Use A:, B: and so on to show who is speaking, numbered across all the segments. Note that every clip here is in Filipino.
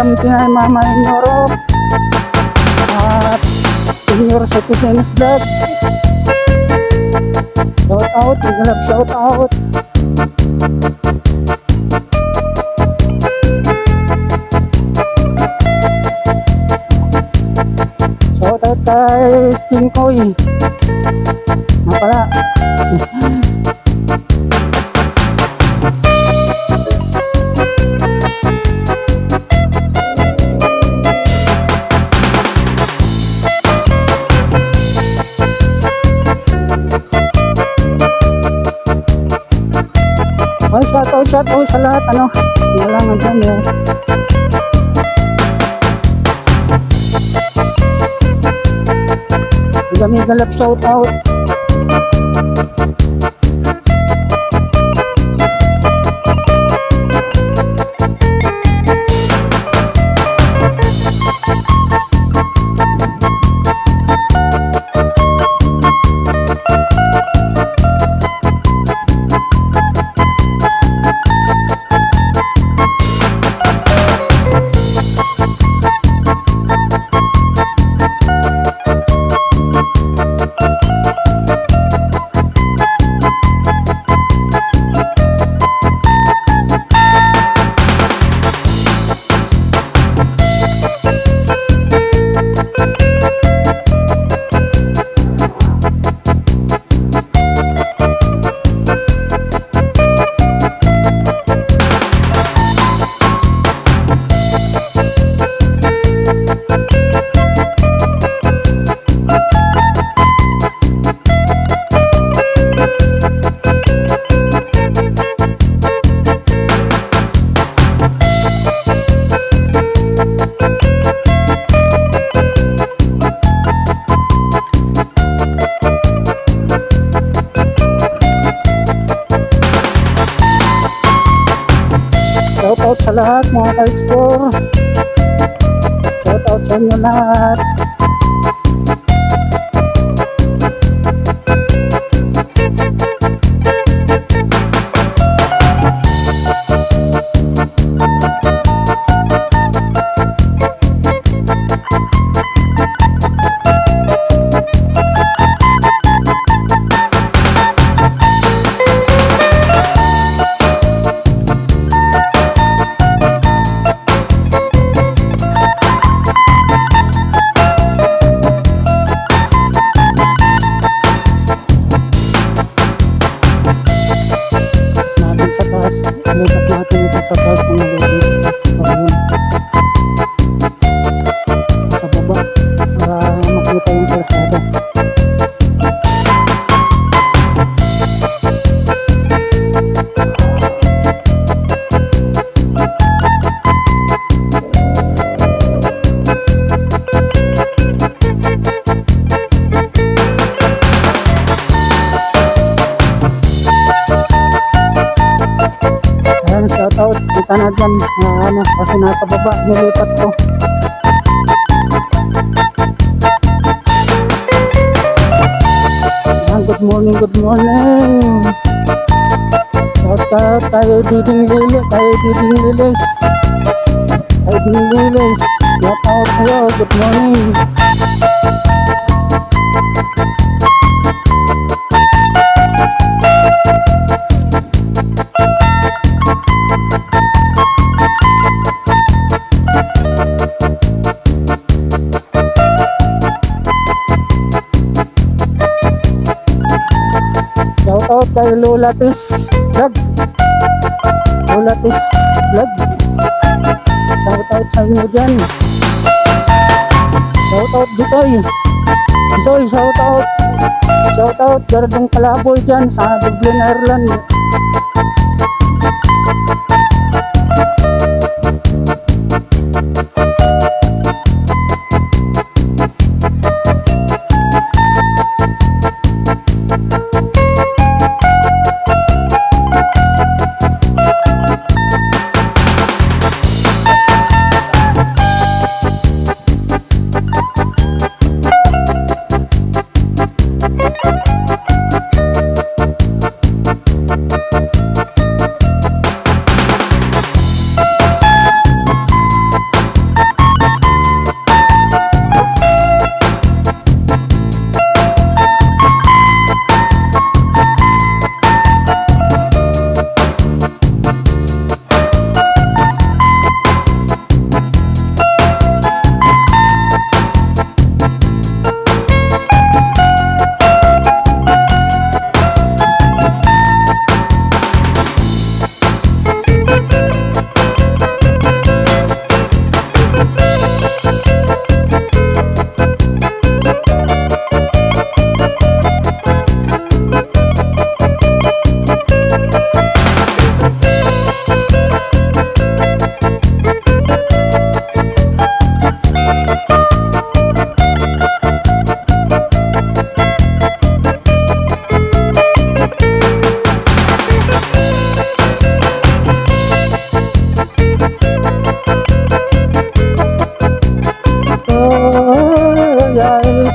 A: Shoutout kay Mama in Europe. At Senior Citizens Vlog. Shoutout, naglalap shoutout. Shoutout kay King Koy. Nga pala, Ay, shoutout, shoutout sa lahat, ano, kailangan dyan eh. Dami galap shoutout. Shoutout sa lahat mga ka-explore. Shoutout sa inyo lahat. Natin ito sa dyan. Na, ano, kasi nasa baba. Nilipat ko. Ayan, good morning, good morning. Shout out kay Diding Lili, kay Diding Lilis. Kay Diding Lilis. Shout out sa'yo. Good morning. Kay Lola Tis Vlog. Lola Tis Vlog. Shout out sa inyo dyan. Shout out Bisoy. Bisoy, shout out. Shout out Gardong Kalaboy dyan sa Dublin, Ireland.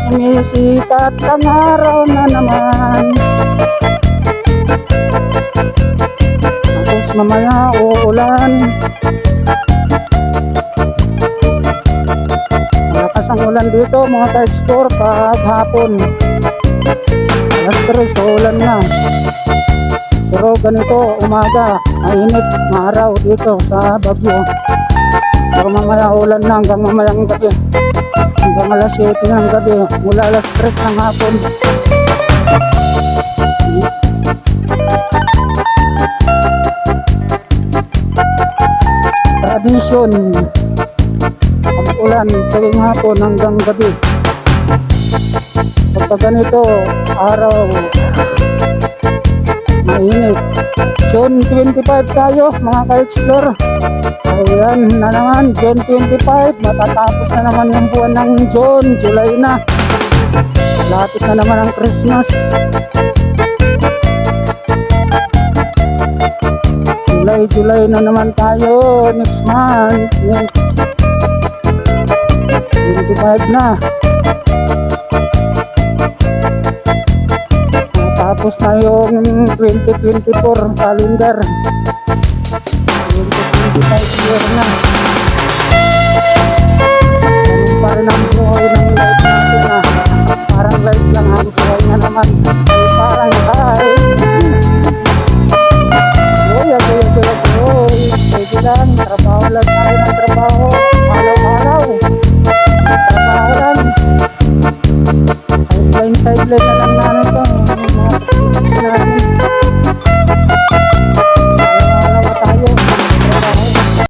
A: Sumisikat ang araw na naman. Tapos mamaya uulan. Malakas ang ulan dito mga ka-explore pag hapon. Alas 3, ulan na. Pero ganito, umaga, mainit, maaraw dito sa Baguio. Pero mamaya ulan na hanggang mamayang gabi. Hanggang alas 7 ng gabi, mula alas 3 ng hapon. Tradisyon, pag ulan, tuwing hapon hanggang gabi. Pagka ganito, araw, mainit. June 25 tayo, mga ka-explore. Ayan na naman, June 25. Matatapos na naman yung buwan ng June, July na. Lapit na naman ang Christmas. July, July na naman tayo. Next month, next 25 na. Tapos na yung 2024 calendar. 2025 year na. Ganun pa rin ang buhay ng life natin na parang life lang ang buhay na naman. Ay parang hi. Ako yung kaya ko. Pwede lang, trabaho lang tayo